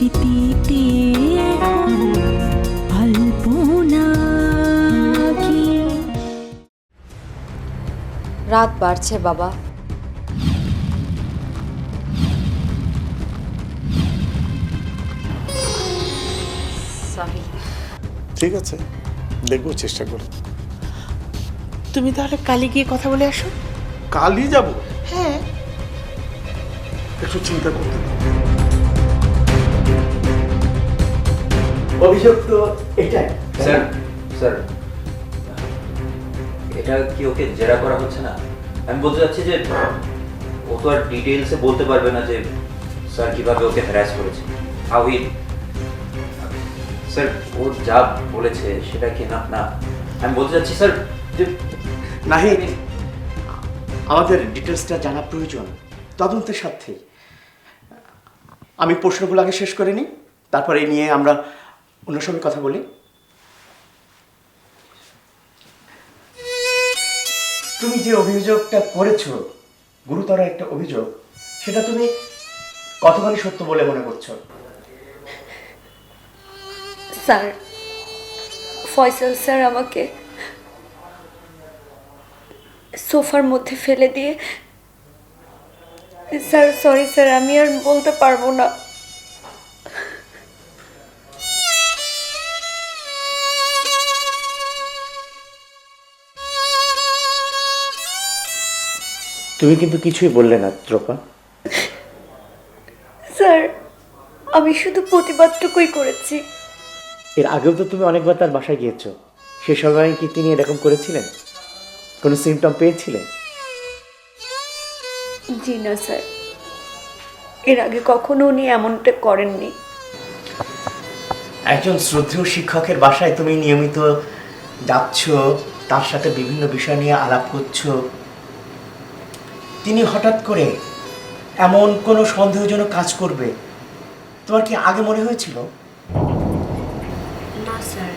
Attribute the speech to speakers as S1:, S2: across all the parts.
S1: স্মৃতিতে
S2: রাত বাড়ছে বাবা। সরি
S3: ঠিক আছে দেখব চেষ্টা করে।
S4: তুমি তাহলে কালি গিয়ে কথা বলে আসো।
S3: কালই যাব?
S4: হ্যাঁ।
S3: একটু চিন্তা করতে
S5: অভিযোগ তো এটাই
S6: স্যার স্যার এটা কি ওকে জেরা করা হচ্ছে না? আমি বলতে চাচ্ছি যে ও তো আর ডিটেলসে বলতে পারবে না যে স্যার কীভাবে ওকে হ্যারাস করেছে। হাউ হি স্যার ও যা বলেছে সেটা কি না না। আমি বলতে চাচ্ছি স্যার যে
S5: নাহিদ আমাদের ডিটেলসটা জানা প্রয়োজন। তদন্তের সাথে। আমি প্রশ্নগুলো আগে শেষ করে নিই তারপর এই নিয়ে আমরা অন্য সময় কথা বলি। তুমি যে অভিযোগটা করেছ, গুরুতর একটা অভিযোগ, সেটা তুমি কতখানি সত্য বলে মনে করছ?
S7: স্যার, ফয়সাল স্যার আমাকে সোফার মধ্যে ফেলে দিয়ে স্যার সরি স্যার, আমি আর বলতে পারব না।
S5: তুমি কিন্তু কিছুই বললে না ত্রোপা।
S7: স্যার আমি শুধু প্রতিবাদটুকুই করেছি।
S5: এর আগেও তো তুমি অনেকবার তার বাসায় গিয়েছো। সে সময় কি তিনি এরকম করেছিলেন? কোনো সিমটম পেয়েছিলেন?
S7: জি না স্যার। এর আগে কখনো উনি এমনটা করেননি।
S5: একজন শ্রদ্ধেয় শিক্ষকের বাসায় তুমি নিয়মিত যাচ্ছ তার সাথে বিভিন্ন বিষয় নিয়ে আলাপ করছ তিনি হঠাৎ করে এমন কোনো সন্দেহজনক কাজ করবে? তোমার কি আগে মনে হয়েছিল?
S7: না স্যার।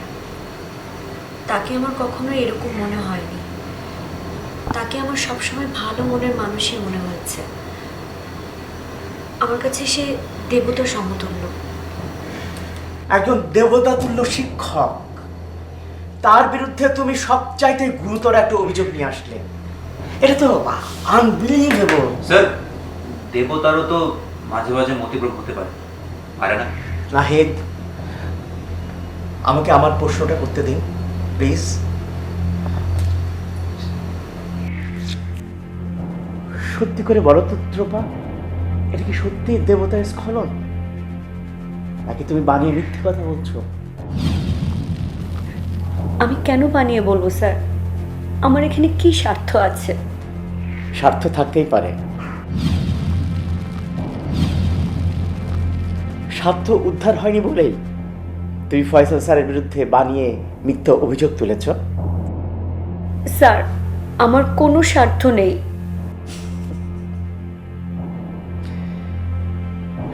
S7: তাকে আমার কখনো এরকম মনে হয়নি। তাকে আমার সবসময় ভালো মনের মানুষই মনে হয়েছে আমার কাছে সে দেবতার সমতুল্য।
S5: একজন দেবতাতুল্য শিক্ষক। তার বিরুদ্ধে তুমি সবচাইতে গুরুতর একটা অভিযোগ নিয়ে আসলে। এটা তো আনবিলিভেবল
S6: স্যার দেবতারও তো মাঝে মাঝে মতিভ্রম হতে পারে। পারে না।
S5: নাহিদ আমাকে আমার প্রশ্নটা করতে দিন প্লিজ সত্যি করে বলো তো ত্রোপা এটা কি সত্যি দেবতার স্খলন? নাকি তুমি বানিয়ে মিথ্যে কথা বলছো?
S7: আমি কেন বানিয়ে বলব স্যার? আমার এখানে কি স্বার্থ আছে?
S5: স্বার্থ থাকতেই পারে। স্বার্থ উদ্ধার হয়নি বলেই তুমি ফয়সাল স্যারের বিরুদ্ধে বানিয়ে মিথ্যা অভিযোগ তুলেছ?
S7: স্যার আমার কোনো স্বার্থ নেই।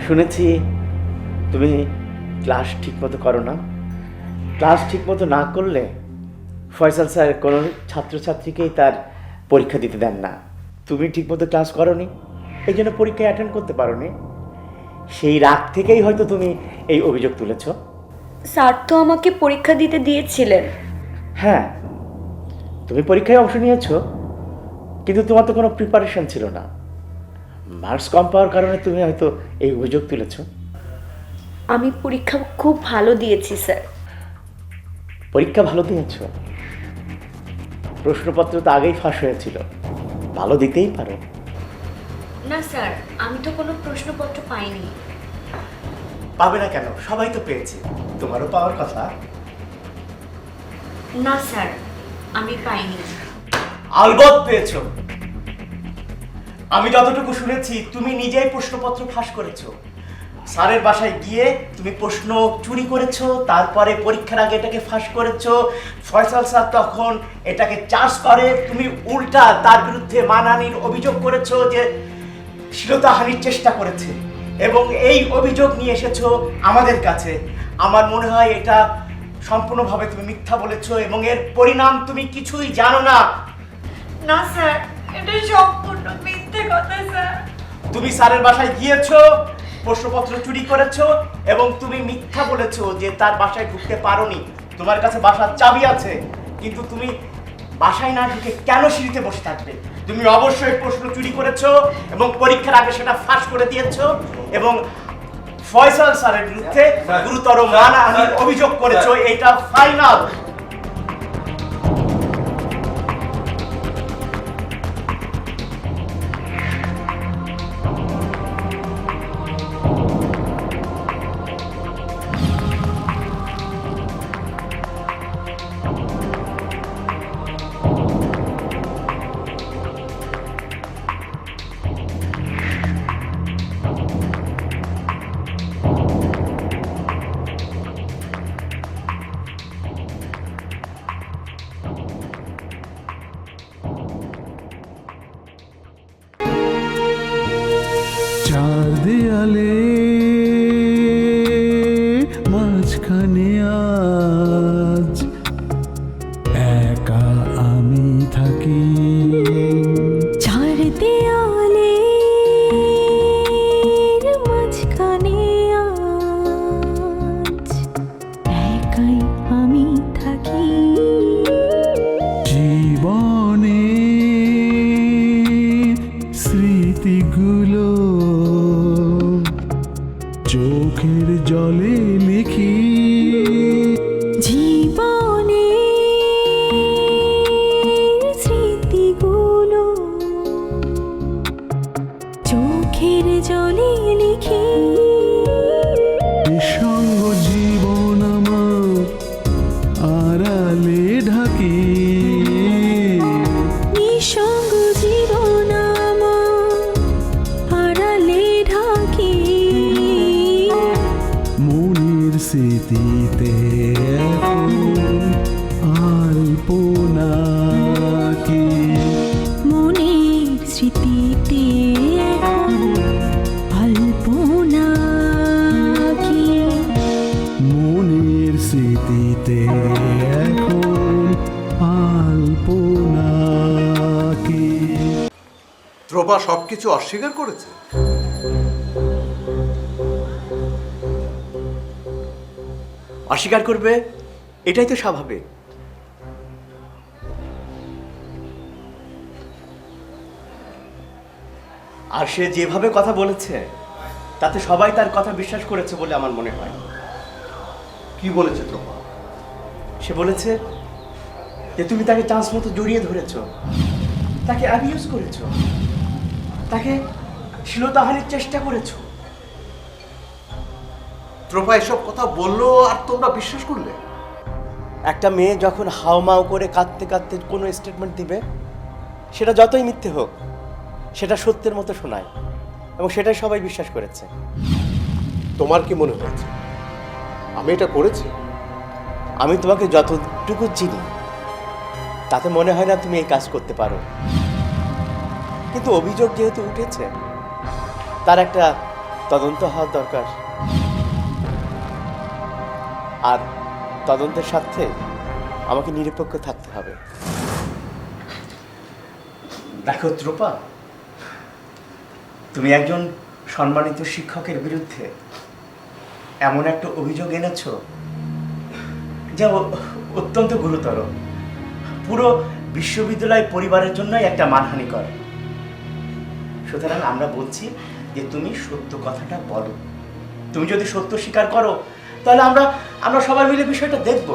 S5: শুনেছি তুমি ক্লাস ঠিকমতো করো না। ক্লাস ঠিকমতো না করলে ফয়সাল স্যার কোনো ছাত্রছাত্রীকেই তার পরীক্ষা দিতে দেন না। তুমি ঠিকমতো ক্লাস করনি এই জন্য পরীক্ষায় অ্যাটেন্ড করতে পারোনি। সেই রাগ থেকেই হয়তো তুমি এই অভিযোগ তুলেছ।
S7: স্যার তো আমাকে পরীক্ষা দিতে দিয়েছিলেন।
S5: হ্যাঁ তুমি পরীক্ষায় অংশ নিয়েছো কিন্তু তোমার তো কোনো প্রিপারেশন ছিল না। মার্কস কম পাওয়ার কারণে তুমি হয়তো এই অভিযোগ তুলেছ।
S7: আমি পরীক্ষা খুব ভালো দিয়েছি স্যার।
S5: পরীক্ষা ভালো দিয়েছ? প্রশ্নপত্র তো আগেই ফাঁস হয়েছিল। ভালো দিতেই পারো।
S7: না স্যার আমি তো কোনো প্রশ্নপত্র পাইনি।
S5: পাবে না কেন? সবাই তো পেয়েছে। তোমারও পাওয়ার কথা।
S7: না স্যার আমি পাইনি।
S5: আলবত পেয়েছ। আমি যতটুকু শুনেছি তুমি নিজেই প্রশ্নপত্র ফাঁস করেছ। স্যারের বাসায় গিয়ে তুমি প্রশ্ন চুরি করেছ তারপরে পরীক্ষার আগে এটাকে ফাঁস করেছ। ফয়সাল স্যার তখন এটাকে চার্জ করে তুমি উল্টা তার বিরুদ্ধে মানানির অভিযোগ করেছ যে শ্লীলতাহানির চেষ্টা করেছে। এবং এই অভিযোগ নিয়ে এসেছ আমাদের কাছে। আমার মনে হয় এটা সম্পূর্ণভাবে তুমি মিথ্যা বলেছ এবং এর পরিণাম তুমি কিছুই জানো না।
S7: না স্যার এটা সম্পূর্ণ মিথ্যে কথা স্যার।
S5: তুমি স্যারের বাসায় গিয়েছো প্রশ্নপত্র চুরি করেছ এবং তুমি মিথ্যা বলেছ যে তার বাসায় ঢুকতে পারোনি। তোমার কাছে বাসার চাবি আছে কিন্তু তুমি বাসায় না ঢুকে কেন সিঁড়িতে বসে থাকবে? তুমি অবশ্যই প্রশ্ন চুরি করেছ এবং পরীক্ষার আগে সেটা ফাঁস করে দিয়েছ এবং ফয়সাল স্যারের বিরুদ্ধে গুরুতর মান
S6: স্যার,
S5: অভিযোগ করেছ। এটা ফাইনাল
S3: সবকিছু অস্বীকার করেছে?
S5: অস্বীকার করবে? এটাই তো স্বাভাবিক। আর সে যেভাবে কথা বলেছে তাতে সবাই তার কথা বিশ্বাস করেছে বলে আমার মনে হয়।
S3: কি বলেছে ধ্রুবা
S5: সে বলেছে যে তুমি তাকে চান্স মতো জড়িয়ে ধরেছ। তাকে অ্যাবিউজ করেছ। তাকে শ্লীলতাহানির চেষ্টা করেছ।
S3: ধ্রুবা এসব কথা বলল আর তোমরা বিশ্বাস করলে?
S5: একটা মেয়ে যখন হাওমাও করে কাঁদতে কাঁদতে কোনো স্টেটমেন্ট দিবে সেটা যতই মিথ্যে হোক সেটা সত্যের মতো শোনায় এবং সেটাই সবাই বিশ্বাস করেছে।
S3: তোমার কি মনে হয়েছে? আমি এটা করেছি?
S5: আমি তোমাকে যতটুকু চিনি তাতে মনে হয় না তুমি এই কাজ করতে পারো। কিন্তু অভিযোগ যেহেতু উঠেছে, তার একটা তদন্ত হওয়ার দরকার। আর তদন্তের সাথে আমাকে নিরপেক্ষ থাকতে হবে। দেখো ত্রোপা তুমি একজন সম্মানিত শিক্ষকের বিরুদ্ধে এমন একটা অভিযোগ এনেছ যা অত্যন্ত গুরুতর। পুরো বিশ্ববিদ্যালয় পরিবারের জন্যই একটা মানহানি করে সুতরাং আমরা বলছি যে তুমি সত্য কথাটা বলো। তুমি যদি সত্য স্বীকার করো, তাহলে আমরা আমরা সবাই মিলে বিষয়টা দেখব।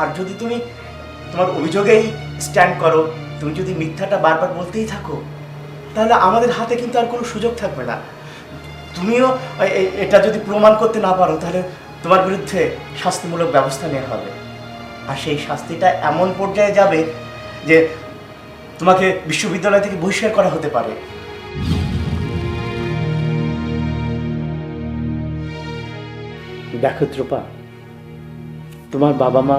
S5: আর যদি তুমি তোমার অভিযোগেই স্ট্যান্ড করো, তুমি যদি মিথ্যাটা বারবার বলতেই থাকো, তাহলে আমাদের হাতে কিন্তু আর কোনো সুযোগ থাকবে না। তুমিও এটা যদি প্রমাণ করতে না পারো, তাহলে তোমার বিরুদ্ধে শাস্তিমূলক ব্যবস্থা নেওয়া হবে। আর সেই শাস্তিটা এমন পর্যায়ে যাবে যে তোমাকে বিশ্ববিদ্যালয় থেকে বহিষ্কার করা হতে পারে। দেখো ত্রোপা, তোমার বাবা মা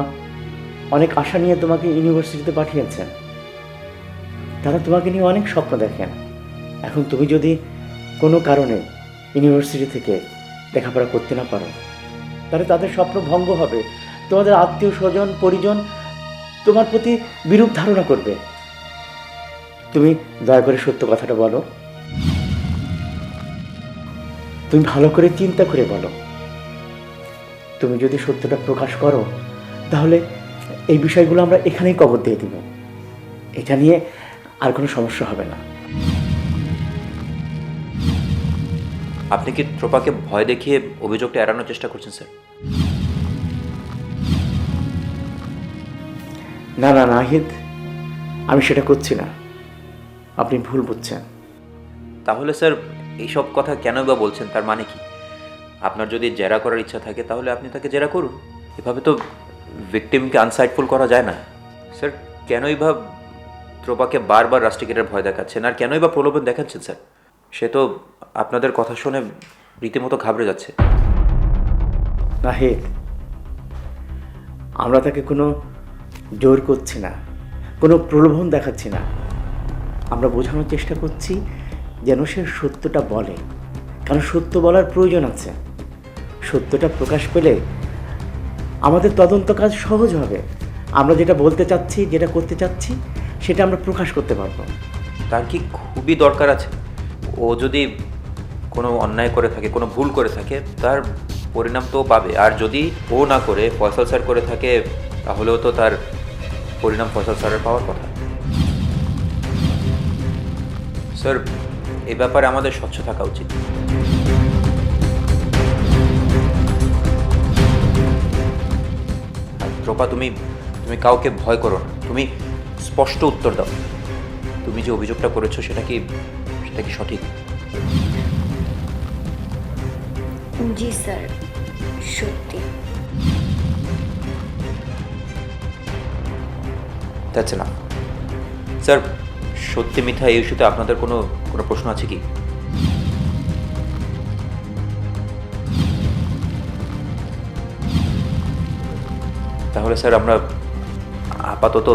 S5: অনেক আশা নিয়ে তোমাকে ইউনিভার্সিটিতে পাঠিয়েছেন। তারা তোমাকে নিয়ে অনেক স্বপ্ন দেখেন। এখন তুমি যদি কোনো কারণে ইউনিভার্সিটি থেকে লেখাপড়া করতে না পারো, তাহলে তাদের স্বপ্ন ভঙ্গ হবে। তোমাদের আত্মীয় স্বজন, পরিজন তোমার প্রতি বিরূপ ধারণা করবে। তুমি দয়া করে সত্য কথাটা বলো। তুমি ভালো করে চিন্তা করে বলো। তুমি যদি সত্যটা প্রকাশ করো তাহলে এই বিষয়গুলো আমরা এখানেই কবর দিয়ে দিব। এটা নিয়ে আর কোনো সমস্যা হবে না।
S6: আপনি কি ত্রোপাকে ভয় দেখিয়ে অভিযোগটা এড়ানোর চেষ্টা করছেন স্যার?
S5: না না নাহিদ আমি সেটা করছি না। আপনি ভুল বুঝছেন।
S6: তাহলে স্যার এইসব কথা কেন বা বলছেন তার মানে কি? আপনার যদি জেরা করার ইচ্ছা থাকে, তাহলে আপনি তাকে জেরা করুন। এভাবে তো ভিকটিমকে আনসাইটফুল করা যায় না। স্যার, কেনই বা ত্রোপাকে বারবার রাষ্ট্রিকেটের ভয় দেখাচ্ছেন, আর কেনই বা প্রলোভন দেখাচ্ছেন, স্যার? সে তো আপনাদের কথা শুনে রীতিমতো ঘাবড়ে যাচ্ছে।
S5: নাহিদ, আমরা তাকে কোনো জোর করছি না, কোনো প্রলোভন দেখাচ্ছি না। আমরা বোঝানোর চেষ্টা করছি যেন সে সত্যটা বলে, কারণ সত্য বলার প্রয়োজন আছে। সত্যটা প্রকাশ পেলে আমাদের তদন্ত কাজ সহজ হবে। আমরা যেটা বলতে চাচ্ছি, যেটা করতে চাচ্ছি, সেটা আমরা প্রকাশ করতে পারব।
S6: তার কি খুবই দরকার আছে? ও যদি কোনো অন্যায় করে থাকে, কোনো ভুল করে থাকে, তার পরিণাম তো পাবে। আর যদি ও না করে, ফয়সাল স্যার করে থাকে, তাহলেও তো তার পরিণাম ফয়সাল স্যারের পাওয়ার কথা। স্যার, এ ব্যাপারে আমাদের স্বচ্ছ থাকা উচিত। ত্রোপা তুমি তুমি কাউকে ভয় করো না। তুমি স্পষ্ট উত্তর দাও। তুমি যে অভিযোগটা করেছ সেটা কি সেটা কি সঠিক?
S8: জি স্যার সত্যি।
S6: দ্যাটস না স্যার সত্যি মিথ্যা এই ইস্যুতে আপনাদের কোনো কোনো প্রশ্ন আছে কি? তাহলে স্যার আমরা আপাতত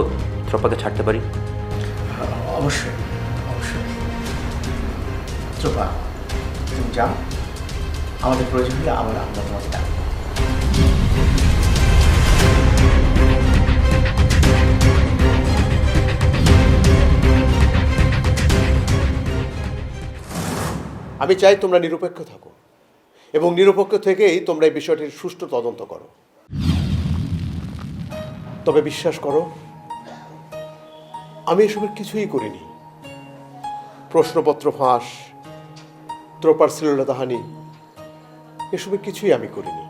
S6: ত্রপাকে ছাড়তে পারি।
S5: অবশ্যই অবশ্যই। চোপা তুমি যাও। আমাদের প্রয়োজন হলে আমরা আমরা তোমাকে ডাকবো।
S3: আমি চাই তোমরা নিরপেক্ষ থাকো এবং নিরপেক্ষ থেকেই তোমরা এই বিষয়টির সুষ্ঠু তদন্ত করো। তবে বিশ্বাস করো, আমি এসবের কিছুই করিনি। প্রশ্নপত্র ফাঁস, ত্রোপার শ্লীলতাহানি এসবের কিছুই আমি করিনি।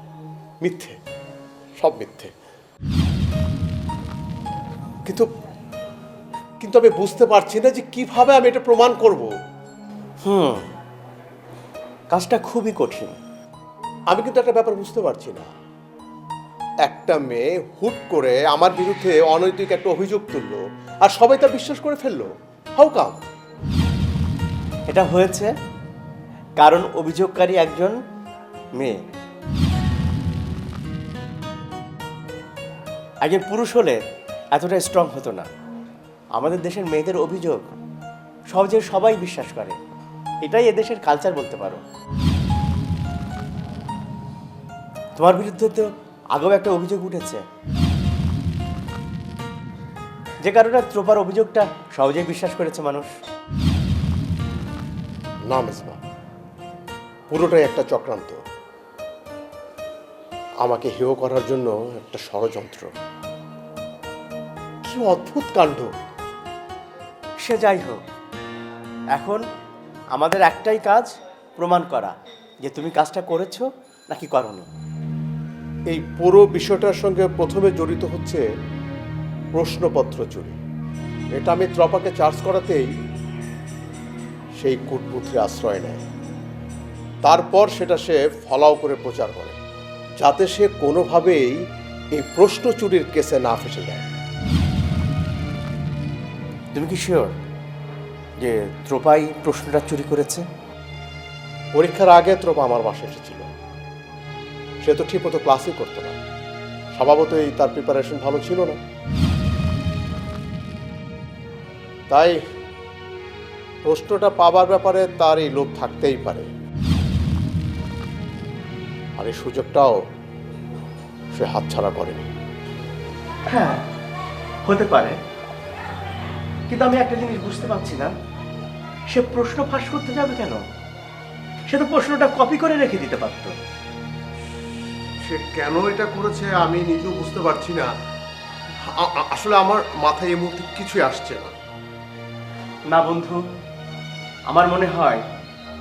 S3: মিথ্যে, সব মিথ্যে। কিন্তু কিন্তু আমি বুঝতে পারছি না যে কীভাবে আমি এটা প্রমাণ করব।
S5: হুম, কাজটা খুবই কঠিন।
S3: আমি কিন্তু একটা ব্যাপার বুঝতে পারছি না। একটা মেয়ে হুট করে আমার বিরুদ্ধে অনৈতিক একটা অভিযোগ তুললো আর সবাই তা বিশ্বাস করে ফেলল। হাউ কাম
S5: এটা হয়েছে কারণ অভিযোগকারী একজন মেয়ে। একজন পুরুষ হলে এতটা স্ট্রং হতো না। আমাদের দেশের মেয়েদের অভিযোগ সহজে সবাই বিশ্বাস করে। এটাই এদেশের কালচার বলতে পারো। তোমার বিরুদ্ধে তো আগেও একটা অভিযোগ উঠেছে। যে কারণে ত্রোপার অভিযোগটা সহজেই বিশ্বাস করেছে মানুষ।
S3: না মেজবা পুরোটাই একটা চক্রান্ত। আমাকে হেয় করার জন্য একটা ষড়যন্ত্র। কি অদ্ভুত কাণ্ড!
S5: সে যাই হোক এখন আমাদের একটাই কাজ প্রমাণ করা যে তুমি কাজটা করেছ নাকি করনি।
S3: এই পুরো বিষয়টার সঙ্গে প্রথমে জড়িত হচ্ছে প্রশ্নপত্র চুরি। এটা আমি ত্রপাকে চার্জ করাতেই সেই কূটপুত্রে আশ্রয় নেয়। তারপর সেটা সে ফলাও করে প্রচার করে যাতে সে কোনোভাবেই এই প্রশ্ন চুরির কেসে না ফেসে যায়।
S5: তুমি কি শিওর যে ত্রোপাই প্রশ্নটা চুরি করেছে?
S3: পরীক্ষার আগে ত্রপা আমার বাসায় এসেছিল। সে তো ঠিকমতো ক্লাসই করতো না। স্বভাবতই তার প্রিপারেশন ভালো ছিল না। তাই প্রশ্নটা পাবার ব্যাপারে তার এই লোভ থাকতেই পারে। আর এই সুযোগটাও সে হাতছাড়া করেনি।
S5: হ্যাঁ হতে পারে। কিন্তু আমি একটা জিনিস বুঝতে পারছি না। সে প্রশ্ন ফাঁস করতে যাবে কেন? সে তো প্রশ্নটা কপি করে রেখে দিতে পারতো।
S3: সে কেন এটা করেছে আমি নিজেও বুঝতে পারছি না। আসলে আমার মাথায় এই মুহূর্তে কিছুই আসছে না।
S5: না বন্ধু আমার মনে হয়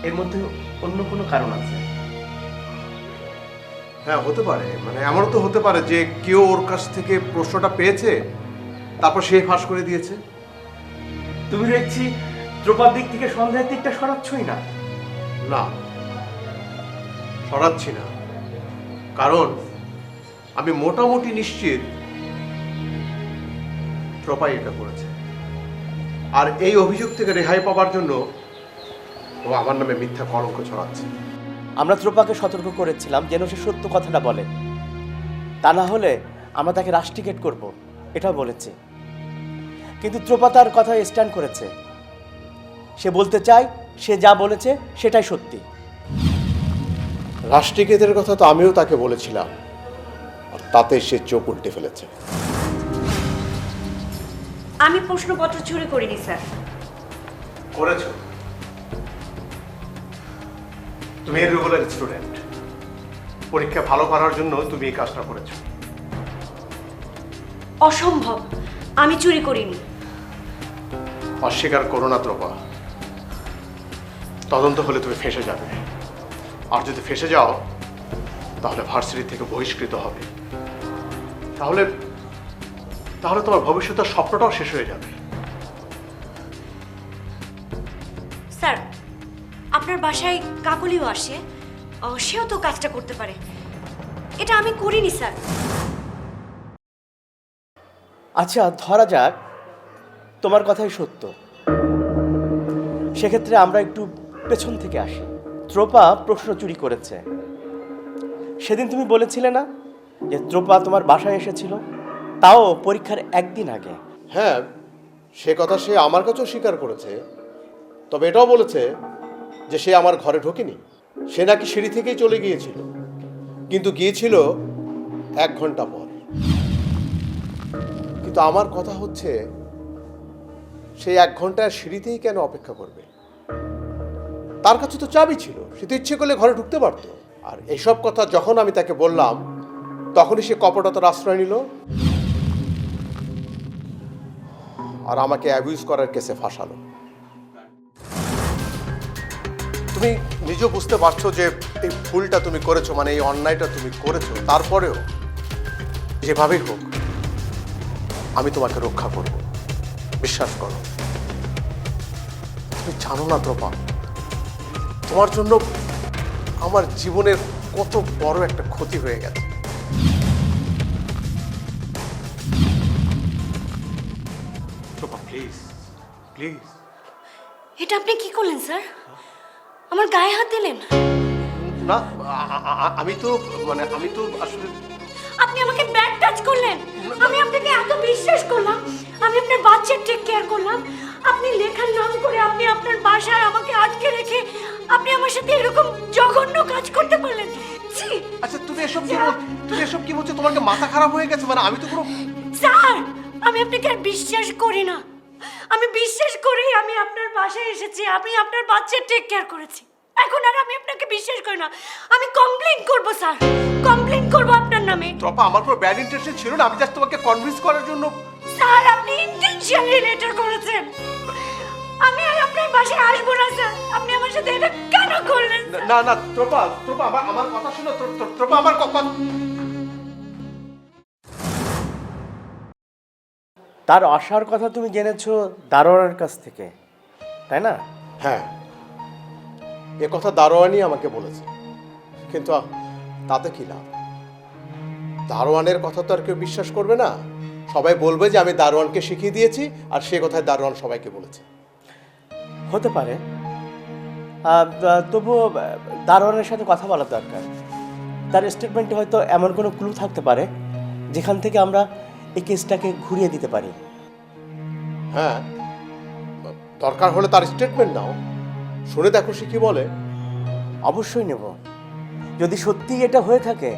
S5: এর মধ্যে অন্য কোনো কারণ আছে।
S3: হ্যাঁ হতে পারে। মানে এমনও তো হতে পারে যে কেউ ওর কাছ থেকে প্রশ্নটা পেয়েছে তারপর সে ফাঁস করে দিয়েছে।
S5: তুমি দেখছি দ্রৌপার দিক থেকে সন্দেহের দিকটা সরাচ্ছই না।
S3: না সরাচ্ছি না। কারণ আমি মোটামুটি নিশ্চিত ট্রপাই এটা করেছে। আর এই অভিযোগ থেকে রেহাই পাওয়ার জন্য ও আমার নামে মিথ্যা কলঙ্ক ছড়াচ্ছে।
S5: আমরা ত্রোপাকে সতর্ক করেছিলাম যেন সে সত্য কথাটা বলে। তা না হলে আমরা তাকে রাষ্ট্রিকেট করব এটা বলেছি। কিন্তু ত্রোপা তার কথায় স্ট্যান্ড করেছে। সে বলতে চায়, সে যা বলেছে সেটাই সত্যি।
S3: রাষ্ট্রীকেতের কথা তো আমিও তাকে বলেছিলাম। আর তাতে সে চোখ উল্টে ফেলেছে।
S8: আমি প্রশ্নপত্র চুরি করিনি স্যার।
S3: করেছ? তুমি এর রেগুলার স্টুডেন্ট পরীক্ষা ভালো করার জন্য তুমি এই কাজটা করেছ।
S8: অসম্ভব। আমি চুরি করিনি।
S3: অস্বীকার করো না ত্রপা তদন্ত হলে তুমি ফেসে যাবে। আর যদি ফেসে যাও তাহলে ভার্সিটি থেকে বহিষ্কৃত হবে। তাহলে তাহলে তোমার ভবিষ্যতের স্বপ্নটাও শেষ হয়ে যাবে।
S8: স্যার আপনার বাসায় কাকলিও আসে। সেও তো কাজটা করতে পারে। এটা আমি করিনি স্যার।
S5: আচ্ছা ধরা যাক তোমার কথাই সত্য। সেক্ষেত্রে আমরা একটু পেছন থেকে আসি। ত্রোপা প্রশ্ন চুরি করেছে। সেদিন তুমি বলেছিলে না যে ত্রোপা তোমার বাসায় এসেছিল? তাও পরীক্ষার একদিন আগে।
S3: হ্যাঁ সে কথা সে আমার কাছেও স্বীকার করেছে। তবে এটাও বলেছে যে সে আমার ঘরে ঢোকেনি। সে নাকি সিঁড়ি থেকেই চলে গিয়েছিল। কিন্তু গিয়েছিল এক ঘণ্টা পর। কিন্তু আমার কথা হচ্ছে সেই এক ঘণ্টা সিঁড়িতেই কেন অপেক্ষা করবে? তার কাছে তো চাবি ছিল। সে তো ইচ্ছে করলে ঘরে ঢুকতে পারতো। আর এসব কথা যখন আমি তাকে বললাম, তখনই সে কপটতার আশ্রয় নিল। আর আমাকে অ্যাবিউজ করার কেসে ফাঁসালো। তুমি নিজেও বুঝতে পারছ যে এই ভুলটা তুমি করেছ মানে এই অন্যায়টা তুমি করেছ। তারপরেও যেভাবেই হোক, আমি তোমাকে রক্ষা করব। বিশ্বাস করো। তুমি জানো না, দ্রোপা। তোমার জন্য আমার জীবনের কত বড় একটা ক্ষতি হয়ে গেছে। প্লিজ প্লিজ
S8: এটা আপনি কি করলেন স্যার আমার গায়ে হাত দিলেন?
S3: না আমি তো মানে আমি তো আসলে
S8: আপনি আমাকে ব্যাড টাচ করলেন। আমি আপনাকে এত বিশ্বাস করলাম। আমি আপনার বাচ্চার টেক কেয়ার করলাম। আপনি লেখার নাম করে আপনি আপনার বাসায় আমাকে আটকে রেখে আপনি আমার সাথে এরকম জঘন্য কাজ করতে পারলেন। ছি!
S3: আচ্ছা তুমি এসব কি বল তুমি এসব কি বলছো? তোমার কি মাথা খারাপ হয়ে গেছে? মানে আমি তো কোনো
S8: স্যার আমি আপনাকে আর বিশ্বাস করি না। আমি বিশ্বাস করি আমি আপনার বাসায় এসেছি আমি আপনার বাচ্চার টেক কেয়ার করেছি। এখন আর আমি আপনাকে বিশ্বাস করি না। আমি কমপ্লেন করব স্যার। কমপ্লেন করব আপনার নামে।
S3: টপা আমার পুরো ব্যাড ইন্টেনশন ছিল না। আমি জাস্ট তোমাকে কনভিন্স করার জন্য
S8: স্যার আপনি ইন্টেনশনালি লেটার করেছেন। আমি আর আপনার আসব না স্যার। আপনি আমার সাথে এটা কেন করলেন
S3: না না ট্রপা ট্রপা আমার আমার কথা শোনো ট্রপা আমার কথা
S5: তার আসার কথা তুমি জেনেছো দারোয়ানের কাছ থেকে তাই না?
S3: হ্যাঁ। এ কথা দারোয়ানই আমাকে বলেছে কিন্তু তাতে কি লাভ? দারোয়ানের কথা তো আর কেউ বিশ্বাস করবে না। সবাই বলবে যে আমি দারোয়ানকে শিখিয়ে দিয়েছি আর সে কথায় দারোয়ান সবাইকে বলেছে।
S5: হতে পারে। তবুও দারোয়ানের সাথে কথা বলা দরকার। তার স্টেটমেন্টে হয়তো এমন কোনো ক্লু থাকতে পারে যেখান থেকে আমরা এই কেসটাকে ঘুরিয়ে দিতে পারি।
S3: হ্যাঁ দরকার হলে তার স্টেটমেন্ট নাও। শুনে দেখো সে কি বলে।
S5: অবশ্যই নেব। যদি সত্যিই এটা হয়ে থাকে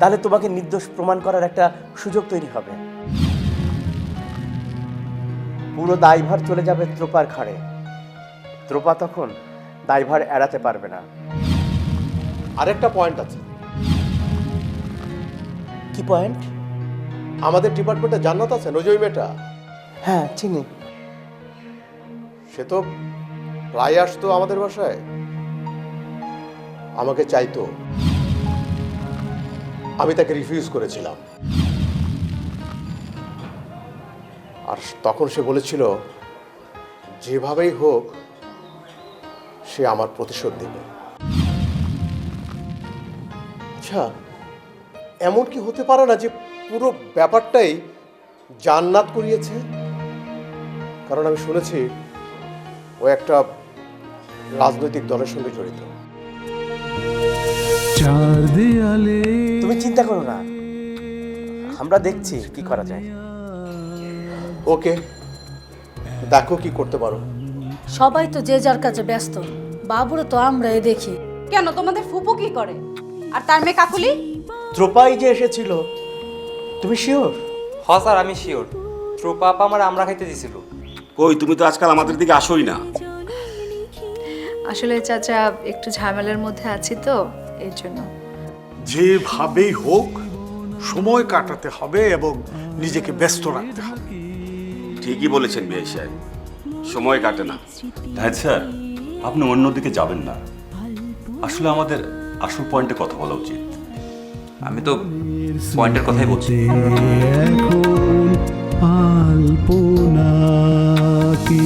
S5: তাহলে তোমাকে নির্দোষ প্রমাণ করার একটা সুযোগ তৈরি হবে। পুরো দায়ভার চলে যাবে ত্রোপার ঘাড়ে। ত্রোপা তখন দায়ভার এড়াতে পারবে না।
S3: আরেকটা পয়েন্ট আছে।
S5: কি পয়েন্ট
S3: আমাদের ডিপার্টমেন্টে জান্নাত আছে নজই মেয়েটা
S5: হ্যাঁ চিনি।
S3: সে তো প্রায় আসতো আমাদের বাসায়। আমাকে চাইতো। আমি তাকে রিফিউজ করেছিলাম। আর তখন সে বলেছিল যেভাবেই হোক সে আমার প্রতিশোধ দেবে। আচ্ছা এমন কি হতে পারে না যে পুরো ব্যাপারটাই জান্নাত করিয়েছে? কারণ আমি শুনেছি ও একটা রাজনৈতিক দলের সঙ্গে জড়িত।
S9: চার দেয়ালে
S5: তুমি চিন্তা করো না। আমরা দেখছি কি করা যায়।
S3: ওকে দেখো কি করতে পারো।
S8: সবাই তো যে যার কাছে ব্যস্ত। বাবুরও তো আমরাই দেখি।
S10: কেন তোমাদের ফুপু কি করে? আর তার মেয়ে কাকুলি?
S5: ত্রোপাই যে এসেছিল তুমি শিওর?
S11: হ স্যার আমি শিওর। ট্রোপা আপা আমার আমরা খাইতে দিছিল।
S12: কই তুমি তো আজকাল আমাদের দিকে আসোই না।
S1: আসলে চাচা একটু ঝামেলার মধ্যে আছি তো এর জন্য।
S4: যেভাবেই হোক সময় কাটাতে হবে এবং নিজেকে ব্যস্ত রাখতে হবে।
S12: ঠিকই বলেছেন বিআই সাহেব সময় কাটে না।
S13: হ্যাঁ স্যার। আপনি অন্যদিকে যাবেন না। আসলে আমাদের আসল পয়েন্টে কথা বলা উচিত।
S6: আমি তো পয়েন্টের কথাই বলছি।
S9: আলপনা কি?